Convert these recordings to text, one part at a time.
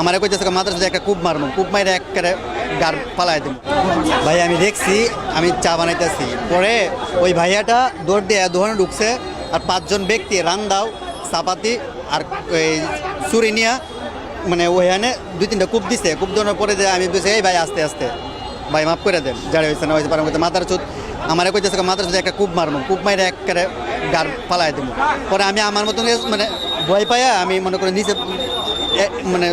আমার একই কইতেছে মাদ্রাসা একটা কূপ মারবো কূপ মাইরে একেবারে গার পালাই দেবো ভাই, আমি দেখছি, আমি চা বানাইতেছি। পরে ওই ভাইয়াটা দৌড় দিয়ে দোকানে ঢুকছে, আর পাঁচজন ব্যক্তি রান্দাও চাপাতি আর ওই চুরি নিয়ে মানে ওইখানে দুই তিনটা কূপ দিছে। কূপ দেওয়ার পরে যে আমি বলছি, এই ভাই, আস্তে আস্তে, ভাই, মাফ করে দেন যারা হয়েছে না, হয়েছে করতে মাথার চুত আমার কইতেছে মাথার চুত একটা কূপ মারবো কূপ মাইরে একেবারে গার পালাই দেবো পরে আমি আমার মতন মানে ভয় পাইয়া আমি মনে করি নিচে মানে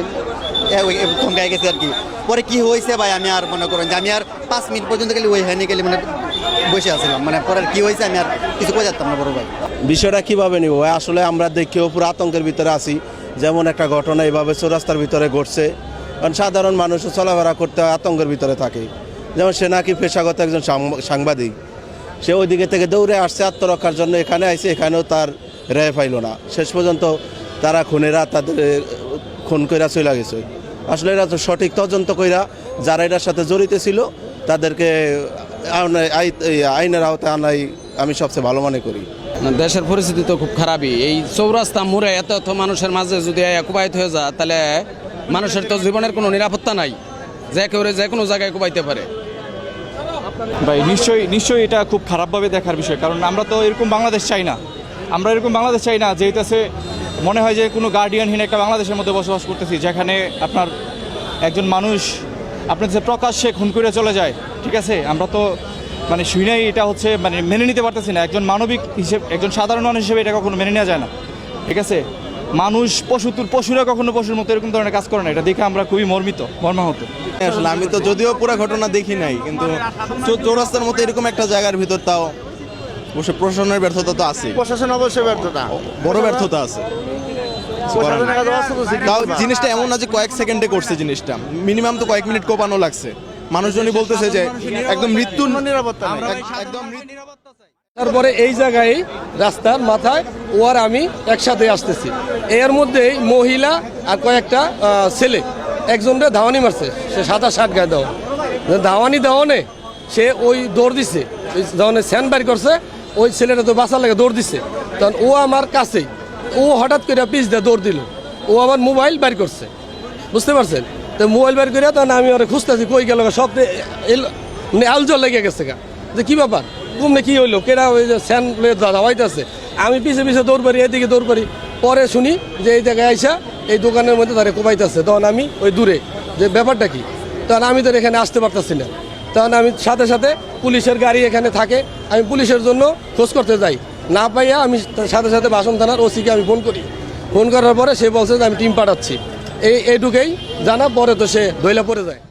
থমকাই গেছে আর কি। পরে কি হয়েছে ভাই, আমি আর মনে করেন যে আমি আর পাঁচ মিনিট পর্যন্ত গেলে ওই হ্যানি গেলে মানে বসে আছিলাম। মানে পরে কি হয়েছে আমি আর কিছু বোঝাতাম না বড় ভাই। বিষয়টা কীভাবে নিব ভাই? আসলে আমরা দেখেও পুরো আতঙ্কের ভিতরে আছি। যেমন একটা ঘটনা এইভাবে চৌরাস্তার ভিতরে ঘটছে। কারণ সাধারণ মানুষ চলাফেরা করতে আতঙ্কের ভিতরে থাকে। যেমন সে নাকি পেশাগত একজন সাংবাদিক। সে ওইদিকে থেকে দৌড়ে আসছে, আত্মরক্ষার জন্য এখানে আইছে, এখানেও তার রেয় পাইল না। শেষ পর্যন্ত তারা খুনেরা তাদের খুন কইরা চলে গেছে। আসলে এরা তো সঠিক তদন্ত কইরা যারা এটার সাথে জড়িত ছিল তাদেরকে আইন- আইনের আওতায় আনাই আমি সবচেয়ে ভালো মনে করি। দেশের পরিস্থিতি তো খুব খারাপই। এই চৌরাস্তা মোড়ে এত এত মানুষের মাঝে যদি কুবাইত হয়ে যায় তাহলে মানুষের তো জীবনের কোনো নিরাপত্তা নাই। যে কেউ যে কোনো জায়গায় কুবাইতে পারে। ভাই নিশ্চয়ই নিশ্চয়ই এটা খুব খারাপভাবে দেখার বিষয়। কারণ আমরা তো এরকম বাংলাদেশ চাই না। আমরা এরকম বাংলাদেশ চাই না যেটাছে মনে হয় যে কোনো গার্ডিয়ানহীন একটা বাংলাদেশের মধ্যে বসবাস করতেছি, যেখানে আপনার একজন মানুষ, আপনার যে প্রকাশ্যে খুন করে চলে যায়, ঠিক আছে? আমরা তো মানে শুনেই এটা হচ্ছে মানে মেনে নিতে পারতেছি না। একজন মানবিক হিসেবে একজন সাধারণ মানুষ হিসেবে এটা কখনো মেনে নেওয়া যায় না, ঠিক আছে? মানুষ, পশু পশুরা কখনো পশুর মতো এরকম ধরনের কাজ করে না। এটা দেখে আমরা খুবই মর্মিত, মর্মাহত। আসলে আমি তো যদিও পুরো ঘটনা দেখি নাই, কিন্তু চৌরাস্তার মতো এরকম একটা জায়গার ভিতর তাও অবশ্য প্রশাসনের ব্যর্থতা তো আছে প্রশাসন অবশ্যই ব্যর্থতা। বড় ব্যর্থতা আছে। তাও জিনিসটা এমন না যে কয়েক সেকেন্ডে করছে জিনিসটা। মিনিমাম তো কয়েক মিনিট কোপানো লাগছে। মানুষজনই বলতেছে যে একদম মৃত্যুর নিরাপত্তা একদম তারপরে এই জায়গায় রাস্তার মাথায় ও আর আমি একসাথে আসতেছি। এর মধ্যেই মহিলা আর কয়েকটা আহ, ছেলে। একজনটা ধাওয়ানি মারছে। সে সাদা শার্ট গায়ে দেওয়া। ধাওয়ানি দেওয়ানে সে ওই দৌড় দিছে। ওই যখন স্যান বাইর করছে। ওই ছেলেটা তো বাঁচার লাগে দৌড় দিছে। তখন ও আমার কাছেই। ও হঠাৎ করে পিস দিয়ে দৌড় দিল। ও আমার মোবাইল বাইর করছে। বুঝতে পারছেন? তো মোবাইল বের করে তখন আমি ওরা খুঁজতেছি, কই গেল সব মানে আলজল লেগে গেছে গা। যে কি ব্যাপার? ঘুমনে কি হইল? কেরা ওই যে স্যান দাওয়াইতেছে? আমি পিছে পিছে দৌড় পারি এদিকে দৌড় পারি পরে শুনি যে এই জায়গায় আইসা এই দোকানের মধ্যে তারা কোপাইতেছে তখন আমি ওই দূরে। যে ব্যাপারটা কি? তখন আমি তো এখানে আসতে পারতেছি না। তখন আমি সাথে সাথে পুলিশের গাড়ি এখানে থাকে, আমি পুলিশের জন্য খোঁজ করতে যাই। না পাইয়া আমি সাথে সাথে বাসন থানার ওসিকে আমি ফোন করি। ফোন করার পরে সে বলছে যে আমি টিম পাঠাচ্ছি। এই এইটুকেই জানা, পরে তো সে দইলা পড়ে যায়।